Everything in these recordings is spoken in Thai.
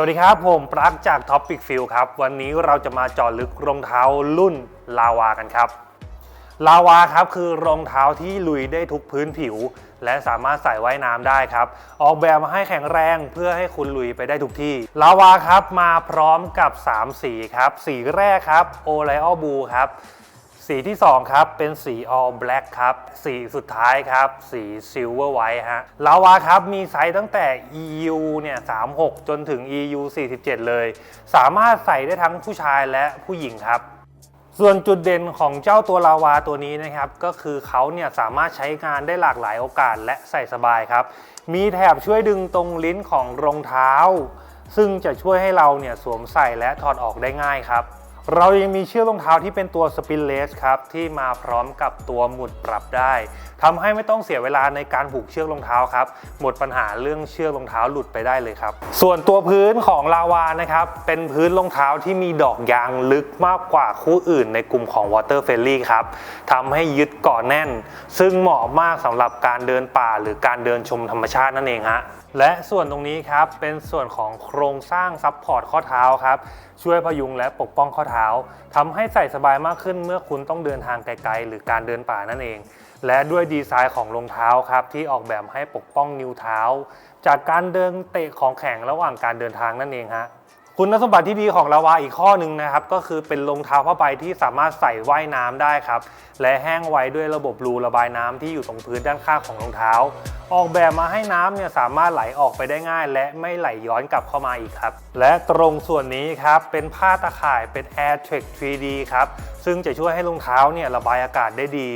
วัสดีครับ ผมปลั๊กจาก Topic Field ครับ วันนี้เราจะมาจาะลึกรองเท้ารุ่นลาวากันครับลาวาครับคือรองเท้าที่ลุยได้ทุกพื้นผิว และสามารถใส่ว่ายน้ำได้ครับ ออกแบบมาให้แข็งแรงเพื่อให้คุณลุยไปได้ทุกที่ลาวาครับมาพร้อมกับ 3 สีครับ สีแรกครับโอไลออบูครับ สีที่ 2 ครับ เป็นสี all black ครับ สีสุดท้ายครับ สี silver white ฮะลาวาครับมีไซส์ตั้งแต่ EU เนี่ย36 จนถึง EU 47 เลย สามารถใส่ได้ทั้งผู้ชายและผู้หญิงครับส่วนจุดเด่นของเจ้าตัวลาวาตัวนี้นะครับ ก็คือเขาเนี่ยสามารถใช้งานได้หลากหลายโอกาสและใส่สบายครับ มีแถบช่วยดึงตรงลิ้นของรองเท้า ซึ่งจะช่วยให้เราเนี่ยสวมใส่และถอดออกได้ง่ายครับ เรายังมีเชือกรองเท้าที่เป็นตัวสปินเลสครับที่มาพร้อมกับตัวหมุดปรับได้ทำให้ไม่ต้องเสียเวลาในการผูกเชือกรองเท้าครับหมดปัญหาเรื่องเชือกรองเท้าหลุดไปได้เลยครับ ส่วนตัวพื้นของลาวานะครับเป็นพื้นรองเท้าที่มีดอกยางลึกมากกว่าคู่อื่น ในกลุ่มของ Water f r i e n d l y ครับทำให้ยึดเกาะแน่น ซึ่งเหมาะมากสำหรับการเดินป่า หรือการเดินชมธรรมชาตินั่นเองฮะและส่วนตรงนี้ครับเป็นส่วนของโครงสร้างซับพอร์ตข้อเท้าครับช่วยพยุงและปกป้องข้อเท้าทำให้ใส่สบายมากขึ้นเมื่อคุณต้องเดินทางไกลๆ หรือการเดินป่านั่นเอง และด้วยดีไซน์ของรองเท้าครับที่ออกแบบให้ปกป้องนิ้วเท้า จากการเดินเตะของแข็งระหว่างการเดินทางนั่นเองฮะ คุณสมบัติที่ดีของลาวาอีกข้อหนึ่งนะครับ ก็คือเป็นรองเท้าผ้าใบที่สามารถใส่ว่ายน้ำได้ครับ และแห้งไว้ด้วยระบบรูระบายน้ำที่อยู่ตรงพื้นด้านข้างของรองเท้า ออกแบบมาให้น้ำเนี่ยสามารถไหลออกไปได้ง่าย และไม่ไหลย้อนกลับเข้ามาอีกครับ และตรงส่วนนี้ครับเป็นผ้าตะข่ายเป็น Air Track 3D ครับซึ่งจะช่วยให้รองเท้าเนี่ยระบายอากาศได้ดี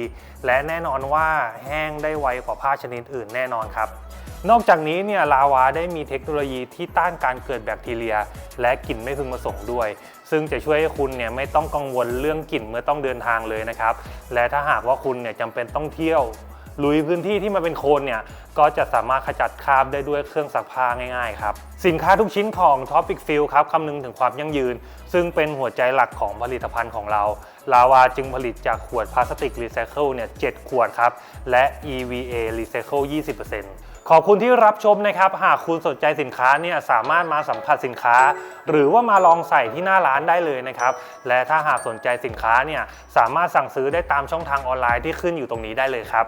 และแน่นอนว่าแห้งได้ไวกว่าผ้าชนิดอื่นแน่นอนครับนอกจากนี้เนี่ยลาวาได้มีเทคโนโลยีที่ต้านการเกิดแบคทีเรีย และกลิ่นไม่พึงประสงค์ด้วย ซึ่งจะช่วยให้คุณเนี่ยไม่ต้องกังวลเรื่องกลิ่นเมื่อต้องเดินทางเลยนะครับ และถ้าหากว่าคุณเนี่ยจำเป็นต้องเที่ยวลุยพื้นที่ที่มันเป็นโคลนเนี่ยก็จะสามารถขจัดคราบได้ด้วยเครื่องซักผ้าง่ายๆครับสินค้าทุกชิ้นของ Topic f i e l ครับคำนึงถึงความยั่งยืน ซึ่งเป็นหัวใจหลักของผลิตภัณฑ์ของเรา ลาวาจึงผลิตจากขวดพลาสติกรีไซเคิลเนี่ย7ขวดครับ และ EVA Recycle 20% ขอบคุณที่รับชมนะครับ หากคุณสนใจสินค้าเนี่ยสามารถมาสัมผัสสินค้า หรือว่ามาลองใส่ที่หน้าร้านได้เลยนะครับ และถ้าหากสนใจสินค้าเนี่ยสามารถสั่งซื้อได้ตามช่องทางออนไลน์ที่ขึ้นอยู่ตรงนี้ได้เลยครับ